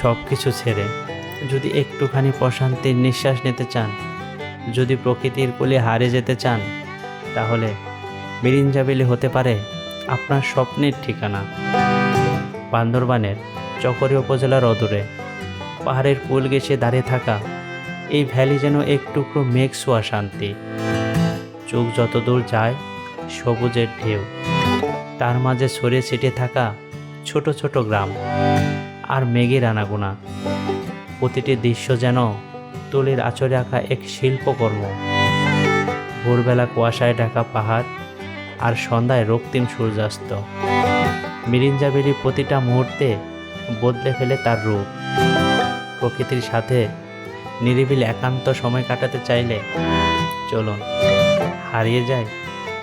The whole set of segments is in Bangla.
সব কিছু ছেড়ে যদি একটুখানি প্রশান্তির নিঃশ্বাস নিতে চান, যদি প্রকৃতির কোলে হারে যেতে চান, তাহলে মিরিঞ্জাবিলি হতে পারে আপনার স্বপ্নের ঠিকানা। বান্দরবানের চকরি উপজেলার অদূরে পাহাড়ের কোল গেছে দাঁড়িয়ে থাকা এই ভ্যালি যেন এক টুকরো মেঘ ছোঁয়া শান্তি। চোখ যত দূর যায় সবুজের ঢেউ। তার মাঝে ছড়িয়ে ছিটিয়ে থাকা ছোট ছোট গ্রাম আর মেঘের আনাগোনা। প্রতিটি দৃশ্য যেন তুলির আচরে আঁকা এক শিল্পকর্ম। ভোরবেলা কুয়াশায় ঢাকা পাহাড় আর সন্ধ্যায় রক্তিম সূর্যাস্ত। মিরিঞ্জাবেলি প্রতিটা মুহূর্তে বদলে ফেলে তার রূপ। প্রকৃতির সাথে নিরিবিলি একান্ত সময় কাটাতে চাইলে চলুন, হারিয়ে যায়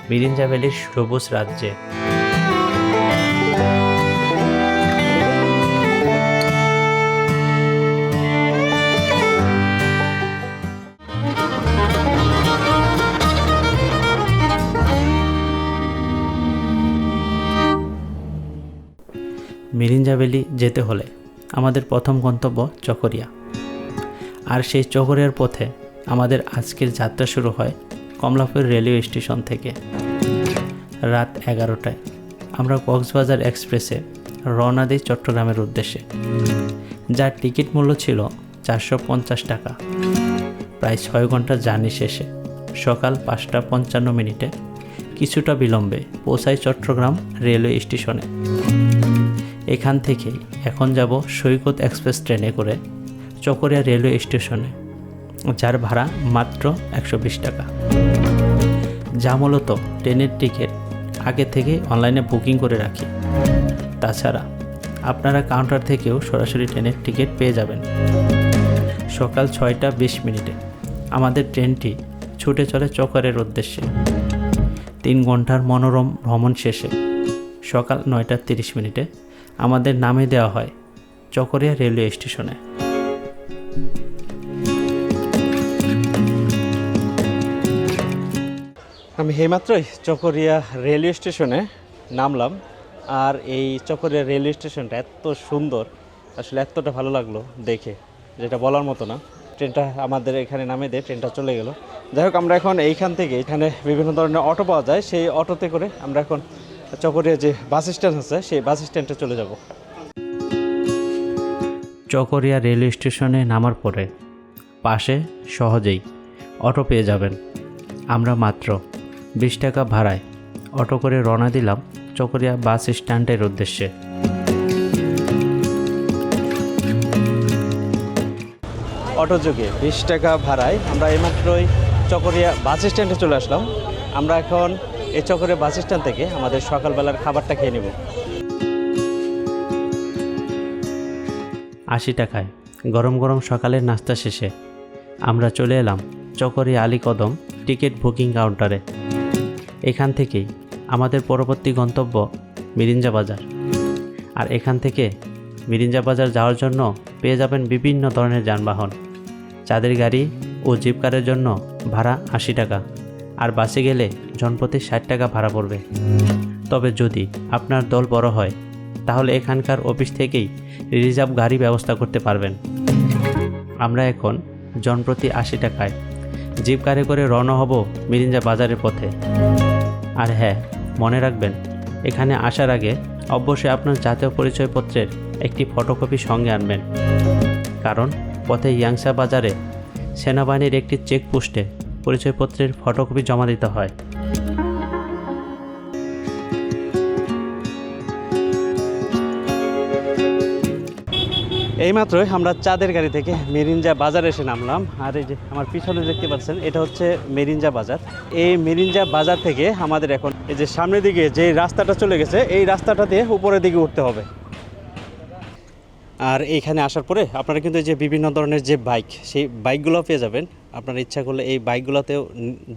মিরিঞ্জাবেলির সবুজ রাজ্যে। মিরিঞ্জাবেলি যেতে হলে আমাদের প্রথম গন্তব্য চকরিয়া। আর সেই চকরিয়ার পথে আমাদের আজকের যাত্রা শুরু হয় কমলাপুর রেলওয়ে স্টেশন থেকে। রাত এগারোটায় আমরা কক্সবাজার এক্সপ্রেসে রওনা দিই চট্টগ্রামের উদ্দেশ্যে। যার টিকিট মূল্য ছিল চারশো পঞ্চাশ টাকা। প্রায় ছয় ঘণ্টা জার্নি শেষে সকাল পাঁচটা পঞ্চান্ন মিনিটে কিছুটা বিলম্বে পৌঁছাই চট্টগ্রাম রেলওয়ে স্টেশনে। এখান থেকেই এখন যাব সৈকত এক্সপ্রেস ট্রেনে করে চকরিয়া রেলওয়ে স্টেশনে, যার ভাড়া মাত্র একশো বিশ টাকা। যা মূলত ট্রেনের টিকিট আগে থেকে অনলাইনে বুকিং করে রাখি। তাছাড়া আপনারা কাউন্টার থেকেও সরাসরি ট্রেনের টিকিট পেয়ে যাবেন। সকাল ছয়টা বিশ মিনিটে। আমাদের ট্রেনটি ছুটে চলে চকরের উদ্দেশ্যে। তিন ঘণ্টার মনোরম ভ্রমণ শেষে সকাল নয়টা তিরিশ মিনিটে আমাদের নামে দেওয়া হয় চকরিয়া রেলওয়ে স্টেশনে। আমি এইমাত্রই চকরিয়া রেলওয়ে স্টেশনে নামলাম, আর এই চকরিয়া রেলওয়ে স্টেশনটা এত সুন্দর, আসলে এতটা ভালো লাগল দেখে, যেটা বলার মতো না। ট্রেনটা আমাদের এখানে নামে দিয়ে ট্রেনটা চলে গেল। যাই হোক, আমরা এখন এইখান থেকে, এখানে বিভিন্ন ধরনের অটো পাওয়া যায়, সেই অটোতে করে আমরা এখন চকরিয়া যে বাস স্ট্যান্ড আছে, সেই বাস স্ট্যান্ডে চলে যাব। চকরিয়া রেলওয়ে স্টেশনে নামার পরে পাশে সহজেই অটো পেয়ে যাবেন। আমরা মাত্র বিশ টাকা ভাড়ায়। অটো করে রওনা দিলাম চকরিয়া বাস স্ট্যান্ডের উদ্দেশ্যে। অটো যোগে বিশ টাকা ভাড়ায় আমরা এইমাত্রই চকরিয়া বাস স্ট্যান্ডে চলে আসলাম। আমরা এখন এই চকরিয়া বাস স্ট্যান্ড থেকে আমাদের সকালবেলার খাবারটা খেয়ে নেব। আশি টাকায় গরম গরম সকালের নাস্তা শেষে আমরা চলে এলাম চকরিয়া আলী কদম টিকিট বুকিং কাউন্টারে। এখান থেকেই আমাদের পরবর্তী গন্তব্য মিরিঞ্জা বাজার। আর এখান থেকে মিরিঞ্জা বাজার যাওয়ার জন্য পেয়ে যাবেন বিভিন্ন ধরনের যানবাহন। চাঁদের গাড়ি ও জিপ কারের জন্য ভাড়া আশি টাকা, আর বাসে গেলে জনপ্রতি ষাট টাকা ভাড়া পড়বে। তবে যদি আপনার দল বড় হয়, তাহলে এখানকার অফিস থেকেই রিজার্ভ গাড়ি ব্যবস্থা করতে পারবেন। আমরা এখন জনপ্রতি আশি টাকায় জিপ কারে করে রওনা হব মিরিঞ্জা বাজারের পথে। আর হ্যাঁ মনে রাখবেন, এখানে আসার আগে অবশ্যই আপনার জাতীয় পরিচয়পত্রের একটি ফটোকপি সঙ্গে আনবেন। কারণ পথে ইয়াংসা বাজারে সেনাবাহিনীর একটি চেকপোস্টে পরিচয়পত্রের ফটোকপি জমা দিতে হয়। এইমাত্রই আমরা চাঁদের গাড়ি থেকে মেরিঞ্জা বাজারে এসে নামলাম। আর এই যে আমার পিছনে দেখতে পাচ্ছেন, এটা হচ্ছে মেরিঞ্জা বাজার। এই মেরিঞ্জা বাজার থেকে আমাদের এখন এই যে সামনের দিকে যে রাস্তাটা চলে গেছে, এই রাস্তাটা দিয়ে উপরের দিকে উঠতে হবে। আর এইখানে আসার পরে আপনারা কিন্তু যে বিভিন্ন ধরনের যে বাইক, সেই বাইকগুলো পেয়ে যাবেন। আপনার ইচ্ছা করলে এই বাইকগুলোতেও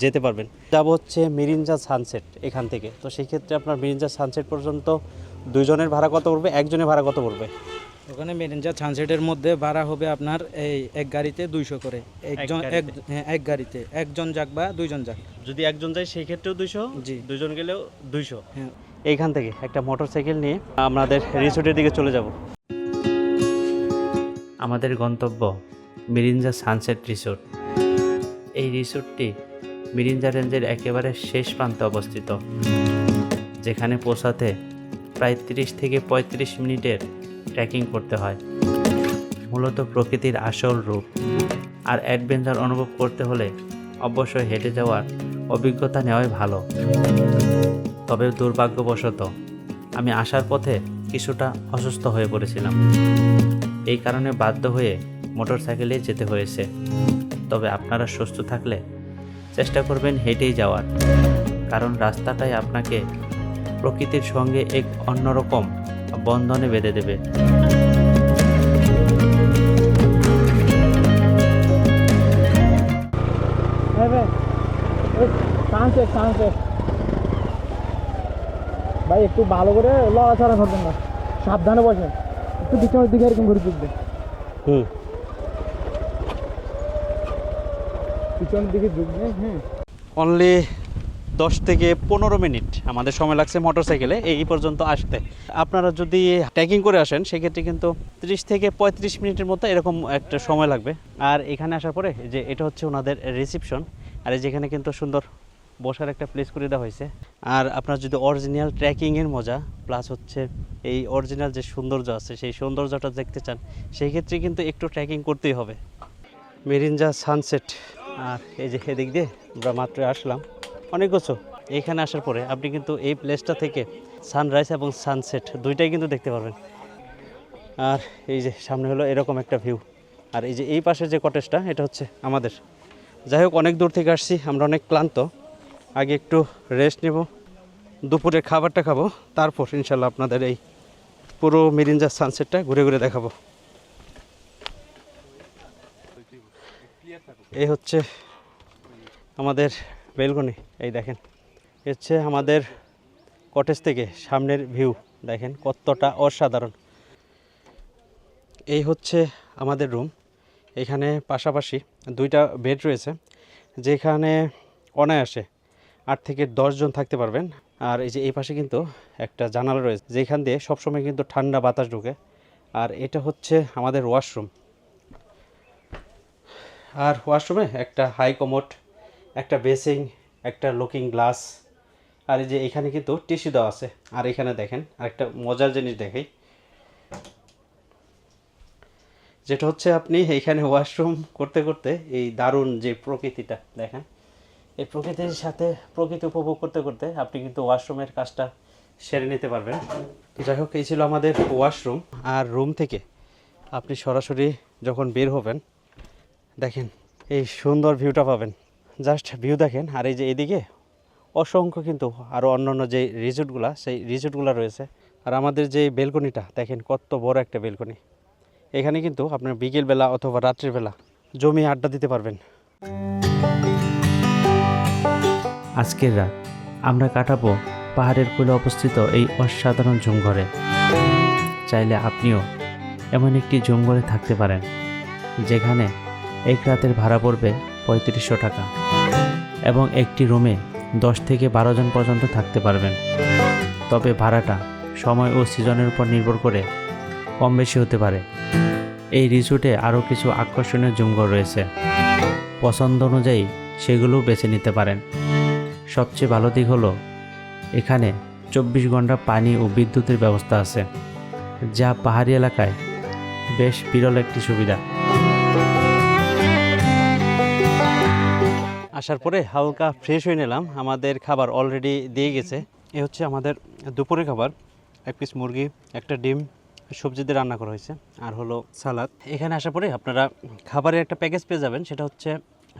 যেতে পারবেন। যাব হচ্ছে মিরিঞ্জা সানসেট এখান থেকে। তো সেই ক্ষেত্রে আপনার মিরিঞ্জা সানসেট পর্যন্ত দুইজনের ভাড়া কত পড়বে? একজনের ভাড়া কত পড়বে? ওখানে মেরেঞ্জা সানসেটের মধ্যে ভাড়া হবে আপনার এই এক গাড়িতে দুইশো করে। একজন এক গাড়িতে? হ্যাঁ, এক গাড়িতে। একজন যাক বা দুইজন যাক। যদি একজন যায় সেই ক্ষেত্রেও দুইশো? জি। দুজন গেলেও দুইশো? হ্যাঁ। এইখান থেকে একটা মোটর সাইকেল নিয়ে আমাদের রিসোর্টের দিকে চলে যাব। আমাদের গন্তব্য মিরিঞ্জা সানসেট রিসোর্ট এই রিসোর্টটি মিরিঞ্জা রেঞ্জের একেবারে শেষ প্রান্তে অবস্থিত। যেখানে পৌঁছাতে প্রায় তিরিশ থেকে পঁয়ত্রিশ মিনিটের ট্রেকিং করতে হয়। মূলত প্রকৃতির আসল রূপ। আর অ্যাডভেঞ্চার অনুভব করতে হলে অবশ্যই হেঁটে যাওয়ার অভিজ্ঞতা নেওয়াই ভালো। তবে দুর্ভাগ্যবশত আমি আসার পথে কিছুটা অসুস্থ হয়ে পড়েছিলাম। এই কারণে বাধ্য হয়ে মোটর মোটরসাইকেলে যেতে হয়েছে। তবে আপনারা সুস্থ থাকলে চেষ্টা করবেন হেঁটেই যাওয়ার। কারণ রাস্তাটাই আপনাকে প্রকৃতির সঙ্গে এক অন্যরকম বন্ধনে বেঁধে দেবে। ভাই একটু ভালো করে লড়াচড়া করবেন না। সাবধানে বসেন একটু পিছনের দিকে এরকম ঘুরে চুকবে হুম। পিছনের দিকে ঝুঁকবে হ্যাঁ। অনলি দশ থেকে পনেরো মিনিট। আমাদের সময় লাগছে মোটর সাইকেলে এই পর্যন্ত আসতে। আপনারা যদি ট্রেকিং করে আসেন, সেক্ষেত্রে কিন্তু ত্রিশ থেকে পঁয়ত্রিশ মিনিটের মতো এরকম একটা সময় লাগবে। আর এখানে আসার পরে যে এটা হচ্ছে ওনাদের রিসিপশন আর যেখানে কিন্তু সুন্দর বসার একটা প্লেস করে দেওয়া হয়েছে। আর আপনার যদি অরিজিনাল ট্রেকিংয়ের মজা প্লাস হচ্ছে এই অরিজিনাল যে সৌন্দর্য আছে, সেই সৌন্দর্যটা দেখতে চান সেই ক্ষেত্রে কিন্তু একটু ট্রেকিং করতেই হবে। মেরিঞ্জা সানসেট আর এই যে এদিক দিয়ে আমরা মাত্র আসলাম। অনেক কিছু এইখানে আসার পরে আপনি কিন্তু এই প্লেসটা থেকে সানরাইজ এবং সানসেট দুইটাই কিন্তু দেখতে পারবেন। আর এই যে সামনে হলো এরকম একটা ভিউ আর এই যে এই পাশে যে কটেজটা এটা হচ্ছে আমাদের। যাই হোক, অনেক দূর থেকে আসছি, আমরা অনেক ক্লান্ত। আগে একটু রেস্ট নেব দুপুরে খাবারটা খাব, তারপর ইনশাল্লাহ আপনাদের এই পুরো মেরিঞ্জা সানসেটটা ঘুরে ঘুরে দেখাবো। এই হচ্ছে আমাদের বেলকনি, এই দেখেন। হচ্ছে আমাদের কটেজ থেকে সামনের ভিউ দেখেন কতটা অসাধারণ। এই হচ্ছে আমাদের রুম এখানে পাশাপাশি দুইটা বেড রয়েছে, যেখানে অনায়াসে আট থেকে জন থাকতে পারবেন। আর এই যে এই পাশে কিন্তু একটা জানালা রয়েছে, যেখান দিয়ে সবসময় কিন্তু ঠান্ডা বাতাস ঢুকে। আর এটা হচ্ছে আমাদের ওয়াশরুম আর ওয়াশরুমে একটা হাই কমোড একটা বেসিং একটা লুকিং গ্লাস আর এই যে এখানে কিন্তু টিস্যু দেওয়া আছে। আর এখানে দেখেন, আরেকটা মজার জিনিস দেখাই। যেটা হচ্ছে আপনি এইখানে ওয়াশরুম করতে করতে এই দারুণ যে প্রকৃতিটা, দেখেন। এই প্রকৃতির সাথে প্রকৃতি উপভোগ করতে করতে আপনি কিন্তু ওয়াশরুমের কাজটা সেরে নিতে পারবেন। যাই হোক, এই ছিল আমাদের ওয়াশরুম আর রুম থেকে আপনি সরাসরি যখন বের হবেন, দেখেন, এই সুন্দর ভিউটা পাবেন। জাস্ট ভিউ দেখেন, আর এই যে এদিকে অসংখ্য কিন্তু আরও অন্যান্য যে রিসোর্টগুলো সেই রিসোর্টগুলো রয়েছে। আর আমাদের যে বেলকনিটা, দেখেন কত বড় একটা বেলকনি। এখানে কিন্তু আপনার বিকেলবেলা অথবা রাত্রিবেলা জমি আড্ডা দিতে পারবেন। আজকের রাত আমরা কাটাবো পাহাড়ের কোলে অবস্থিত এই অসাধারণ জুমঘরে চাইলে আপনিও এমন একটি জুমঘরে থাকতে পারেন, যেখানে এক রাতের ভাড়া পড়বে পঁয়ত্রিশশো টাকা। এবং একটি রুমে দশ থেকে বারো জন পর্যন্ত থাকতে পারবেন। তবে ভাড়াটা সময় ও সিজনের উপর নির্ভর করে কম বেশি হতে পারে। এই রিসোর্টে আরও কিছু আকর্ষণীয় জুমঘর রয়েছে। পছন্দ অনুযায়ী সেগুলোও বেছে নিতে পারেন। সবচেয়ে ভালো দিক হলো, এখানে চব্বিশ ঘণ্টা পানি ও বিদ্যুতের ব্যবস্থা আছে, যা পাহাড়ি এলাকায় বেশ বিরল একটি সুবিধা। আসার পরে হালকা ফ্রেশ হয়ে নিলাম। আমাদের খাবার অলরেডি দিয়ে গেছে। এ হচ্ছে আমাদের দুপুরের খাবার। এক পিস মুরগি, একটা ডিম, সবজি দিয়ে রান্না করা হয়েছে। আর হলো সালাদ। এখানে আসার পরে আপনারা খাবারের একটা প্যাকেজ পেয়ে যাবেন। সেটা হচ্ছে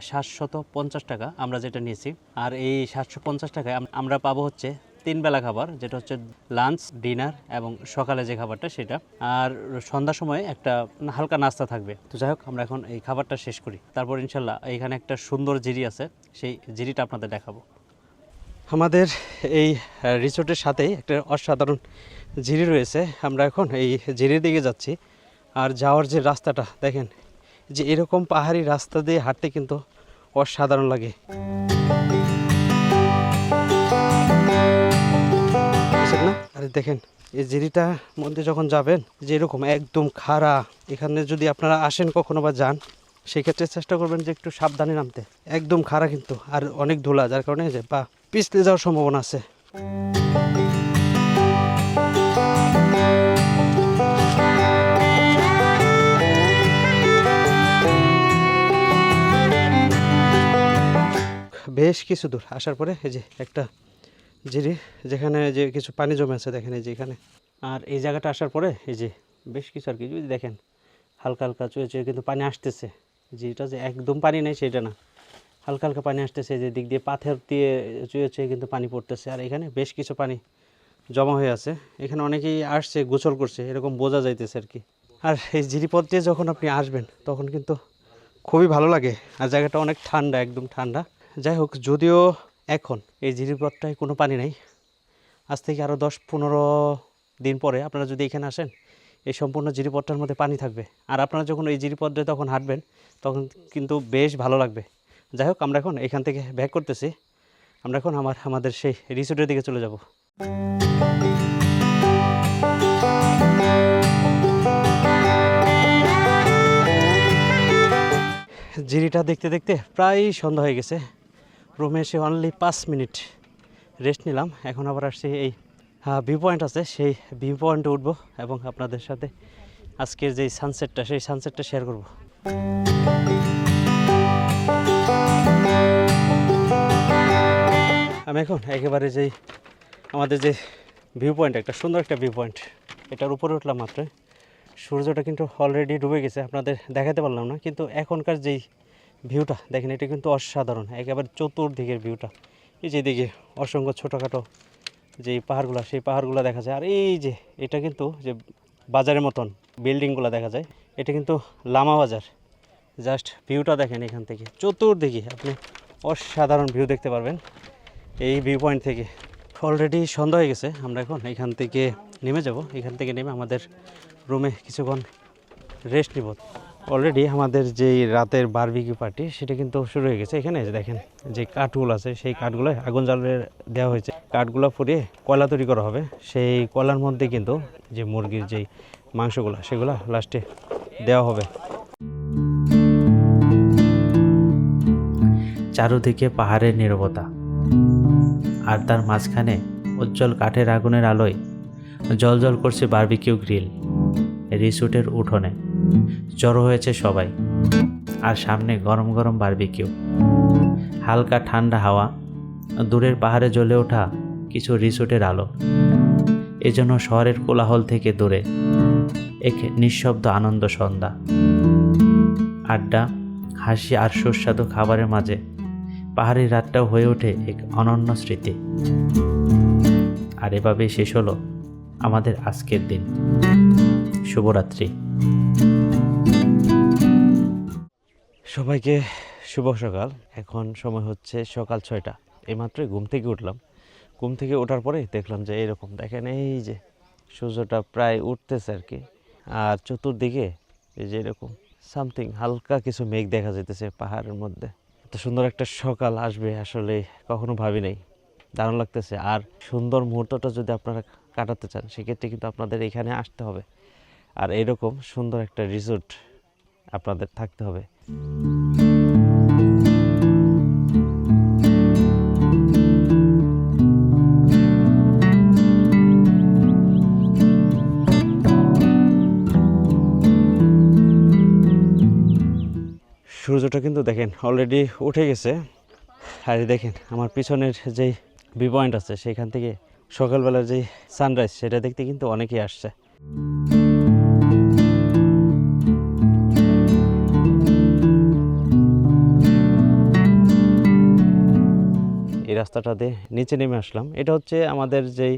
সাতশত পঞ্চাশ টাকা আমরা যেটা নিয়েছি। আর এই সাতশো পঞ্চাশ টাকায় আমরা পাবো হচ্ছে তিন বেলা খাবার, যেটা হচ্ছে লাঞ্চ, ডিনার এবং সকালে যে খাবারটা সেটা। আর সন্ধ্যার সময় একটা হালকা নাস্তা থাকবে। তো যাই হোক, আমরা এখন এই খাবারটা শেষ করি। তারপর ইনশাল্লাহ এখানে একটা সুন্দর জিরি আছে, সেই জিরিটা আপনাদের দেখাবো। আমাদের এই রিসোর্টের সাথেই একটা অসাধারণ জিরি রয়েছে। আমরা এখন এই জিরির দিকে যাচ্ছি। আর যাওয়ার যে রাস্তাটা, দেখেন, যে এরকম পাহাড়ি রাস্তা দিয়ে হাঁটতে কিন্তু অসাধারণ লাগে। আরে দেখেন, এই জিরিটার মধ্যে যখন যাবেন যেরকম একদম খাড়া, এখানে যদি আপনারা আসেন কখনো বা যান, সেক্ষেত্রে চেষ্টা করবেন যে একটু সাবধানে নামতে। একদম খাড়া কিন্তু, আর অনেক ধুলা, যার কারণে যে, বা পিছলে যাওয়ার সম্ভাবনা আছে। বেশ কিছু দূর, আসার পরে এই যে একটা জিরি যেখানে যে কিছু পানি জমে আছে, দেখেন এই যে এখানে। আর এই জায়গাটা আসার পরে, এই যে বেশ কিছু আর কি, যদি দেখেন, হালকা হালকা চুয়ে চুয়ে কিন্তু পানি আসতেছে। যে এটা যে একদম পানি নেই, সেটা না। হালকা হালকা পানি আসতেছে যে দিক দিয়ে পাথর দিয়ে চুয়ে চুয়ে কিন্তু পানি পড়তেছে। আর এখানে বেশ কিছু পানি জমা হয়ে আছে। এখানে অনেকেই আসছে, গোসল করছে, এরকম বোঝা যাইতেছে আর কি। আর এই জিরিপথ দিয়ে যখন আপনি আসবেন, তখন কিন্তু খুবই ভালো লাগে। আর জায়গাটা অনেক ঠান্ডা, একদম ঠান্ডা। যাই হোক, যদিও এখন এই জিরিপথটায় কোনো পানি নেই। আজ থেকে আরও দশ পনেরো দিন পরে আপনারা যদি এখানে আসেন, এই সম্পূর্ণ জিরিপথটার মধ্যে পানি থাকবে। আর আপনারা যখন এই জিরিপথে তখন হাঁটবেন, তখন কিন্তু বেশ ভালো লাগবে। যাই হোক, আমরা এখন এখান থেকে ব্যাক করতেছি। আমরা এখন আমার, আমাদের সেই রিসোর্টের দিকে চলে যাব। জিরিটা দেখতে দেখতে প্রায় সন্ধ্যা হয়ে গেছে। রুমে এসে অনলি পাঁচ মিনিট রেস্ট নিলাম। এখন আবার আসছি এই ভিউ পয়েন্ট আছে। সেই ভিউ পয়েন্টে উঠবো এবং আপনাদের সাথে আজকের যেই সানসেটটা সেই সানসেটটা শেয়ার করব। আমি এখন একেবারে যেই, আমাদের যে ভিউ পয়েন্ট একটা সুন্দর একটা ভিউ পয়েন্ট এটার উপরে উঠলাম মাত্র। সূর্যটা কিন্তু অলরেডি ডুবে গেছে, আপনাদের দেখাতে পারলাম না। কিন্তু এখনকার যেই ভিউটা দেখেন, এটা কিন্তু অসাধারণ, একেবারে চতুর্দিকের ভিউটা। এই যে দিকে অসংখ্য ছোটোখাটো যেই পাহাড়গুলো, সেই পাহাড়গুলো দেখা যায়। আর এই যে এটা কিন্তু যে বাজারের মতন বিল্ডিংগুলো দেখা যায়, এটা কিন্তু লামা বাজার। জাস্ট ভিউটা দেখেন এখান থেকে। চতুর্দিকে আপনি অসাধারণ ভিউ দেখতে পারবেন। এই ভিউ পয়েন্ট থেকে অলরেডি সন্ধ্যা হয়ে গেছে, আমরা এখন এখান থেকে নেমে যাব। এখান থেকে নেমে আমাদের রুমে কিছুক্ষণ রেস্ট নিব। অলরেডি আমাদের যেই রাতের বারবিকিউ পার্টি সেটা কিন্তু শুরু হয়ে গেছে। এখানে যে দেখেন, যে কাঠগুলো আছে, সেই কাঠগুলো আগুন জ্বালিয়ে দেওয়া হয়েছে। কাঠগুলো পুড়িয়ে কয়লা তৈরি করা হবে, সেই কয়লার মধ্যে কিন্তু যে মুরগির যেই মাংসগুলো, সেগুলো লাস্টে দেওয়া হবে। চারদিকে পাহাড়ের নীরবতা, আর তার মাঝখানে উজ্জ্বল কাঠের আগুনের আলোয় জল করছে বারবিকিউ গ্রিল রিসোর্টের উঠোনে। জড়ো হয়েছে সবাই। আর সামনে গরম গরম বারবিকিউ হালকা ঠান্ডা হাওয়া। দূরের পাহাড়ে জ্বলে ওঠা কিছু রিসোর্টের আলো। এজন্য শহরের কোলাহল থেকে দূরে। এক নিঃশব্দ আনন্দ সন্ধ্যা। আড্ডা, হাসি আর সুস্বাদু খাবারের মাঝে পাহাড়ি রাতটাও হয়ে ওঠে এক অনন্য স্মৃতি। আর এভাবেই শেষ হলো আমাদের আজকের দিন। শুভরাত্রি। সবাইকে শুভ সকাল। এখন সময় হচ্ছে সকাল ছয়টা। এইমাত্রই ঘুম থেকে উঠলাম। ঘুম থেকে ওঠার পরে দেখলাম যে এরকম দেখেন এই যে সূর্যটা প্রায় উঠতেছে আর কি। আর চতুর্দিকে এই যে এরকম সামথিং, হালকা কিছু মেঘ দেখা যেতেছে পাহাড়ের মধ্যে। এত সুন্দর একটা সকাল আসবে আসলে কখনো ভাবি নাই। দারুণ লাগতেছে। আর সুন্দর মুহূর্তটা যদি আপনারা কাটাতে চান, সেক্ষেত্রে কিন্তু আপনাদের এখানে আসতে হবে। আর এরকম সুন্দর একটা রিসোর্ট আপনাদের থাকতে হবে। সূর্যটা কিন্তু দেখেন অলরেডি উঠে গেছে। আর দেখেন আমার পিছনের যেই ভিউ পয়েন্ট আছে, সেখান থেকে সকালবেলার যেই সানরাইজ সেটা দেখতে কিন্তু অনেকেই আসছে। রাস্তাটা দিয়ে নিচে নেমে আসলাম। এটা হচ্ছে আমাদের যেই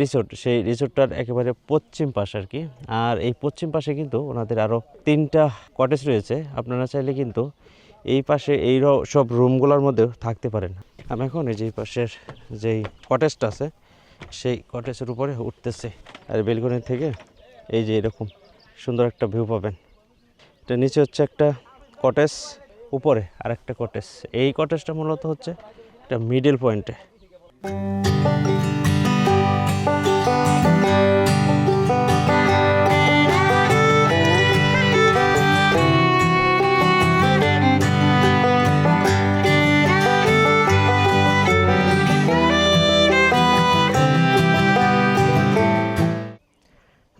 রিসোর্ট সেই রিসোর্টটার একেবারে পশ্চিম পাশ আর কি। আর এই পশ্চিম পাশে কিন্তু ওনাদের আরও তিনটা কটেজ রয়েছে। আপনারা চাইলে কিন্তু এই পাশে এই সব রুমগুলোর মধ্যেও থাকতে পারেন। আমি এখন এই যে পাশের যেই কটেজটা আছে, সেই কটেজের উপরে উঠতেছে। আর বেলকনি থেকে এই যে এরকম সুন্দর একটা ভিউ পাবেন। এটা নিচে হচ্ছে একটা কটেজ উপরে আর একটা কটেজ এই কটেজটা মূলত হচ্ছে একটা মিডল পয়েন্টে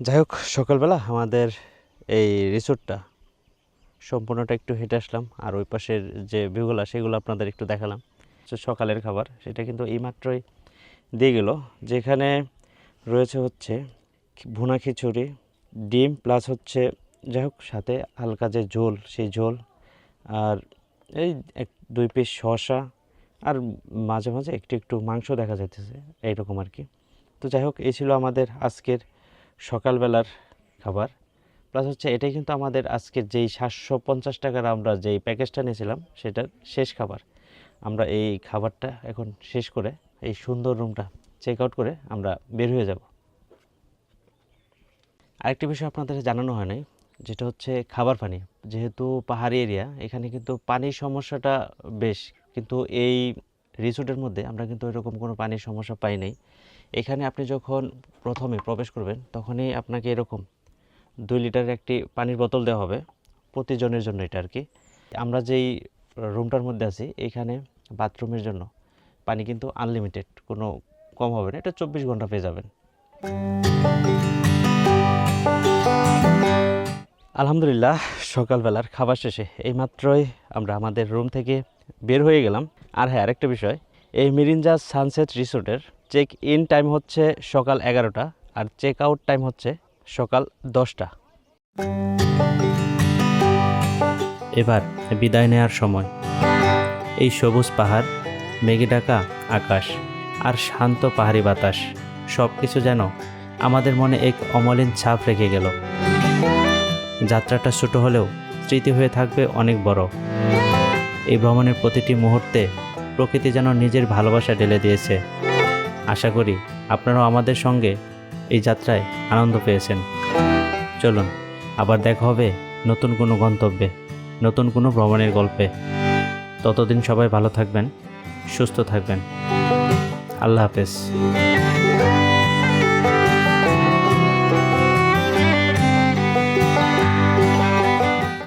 যাই হোক, সকালবেলা আমাদের এই রিসোর্টটা সম্পূর্ণটা একটু হেঁটে আসলাম, আর ওই পাশের যে ভিউগুলো সেগুলো আপনাদের একটু দেখালাম। তো সকালের খাবার, সেটা কিন্তু এইমাত্রই দিয়ে গেল। যেখানে রয়েছে হচ্ছে ভুনা খিচুড়ি, ডিম প্লাস হচ্ছে যাই হোক, সাথে হালকা যে ঝোল, সেই ঝোল আর এই এক, দুই পিস শসা আর মাঝে মাঝে একটু একটু মাংস দেখা যাইতেছে, এইরকম আর কি। তো যাই হোক, এই ছিল আমাদের আজকের সকালবেলার খাবার। প্লাস হচ্ছে এটাই কিন্তু আমাদের আজকের যেই সাতশো পঞ্চাশ টাকার আমরা যেই প্যাকেজটা নিয়েছিলাম, সেটার শেষ খাবার। আমরা এই খাবারটা এখন শেষ করে, এই সুন্দর রুমটা চেক আউট করে আমরা বের হয়ে যাব। আরেকটি বিষয় আপনাদের জানানো হয় নাই, যেটা হচ্ছে খাবার পানি। যেহেতু পাহাড়ি এরিয়া এখানে কিন্তু পানির সমস্যাটা বেশ, কিন্তু এই রিসোর্টের মধ্যে আমরা কিন্তু এরকম কোনো পানির সমস্যা পাই নাই। এখানে আপনি যখন প্রথমে প্রবেশ করবেন, তখনই আপনাকে এরকম দুই লিটারের একটি পানির বোতল দেওয়া হবে, প্রতিজনের জন্য এটা আর কি। আমরা যেই রুমটার মধ্যে আছি, এখানে বাথরুমের জন্য। পানি কিন্তু আনলিমিটেড কোনো কম হবে না, এটা চব্বিশ ঘণ্টা পেয়ে যাবেন। আলহামদুলিল্লাহ, সকালবেলার খাবার শেষে এইমাত্রই আমরা আমাদের রুম থেকে বের হয়ে গেলাম। আর হ্যাঁ আরেকটা বিষয়, এই মিরিঞ্জা সানসেট রিসোর্টের চেক ইন টাইম হচ্ছে সকাল এগারোটা, আর চেক আউট টাইম হচ্ছে সকাল দশটা। এবার বিদায় নেওয়ার সময়। এই সবুজ পাহাড়, মেঘে ডাকা আকাশ আর শান্ত পাহাড়ি বাতাস সব কিছু যেন আমাদের মনে এক অমলিন ছাপ রেখে গেল। যাত্রাটা ছোট হলেও স্মৃতি হয়ে থাকবে অনেক বড়। এই ভ্রমণের প্রতিটি মুহূর্তে প্রকৃতি যেন নিজের ভালোবাসা ঢেলে দিয়েছে। আশা করি আপনারাও আমাদের সঙ্গে এই যাত্রায় আনন্দ পেয়েছেন। চলুন, আবার দেখা হবে নতুন কোনো গন্তব্যে। নতুন কোনো ভ্রমণের গল্পে। ততদিন সবাই ভালো থাকবেন সুস্থ থাকবেন। আল্লাহ হাফেজ।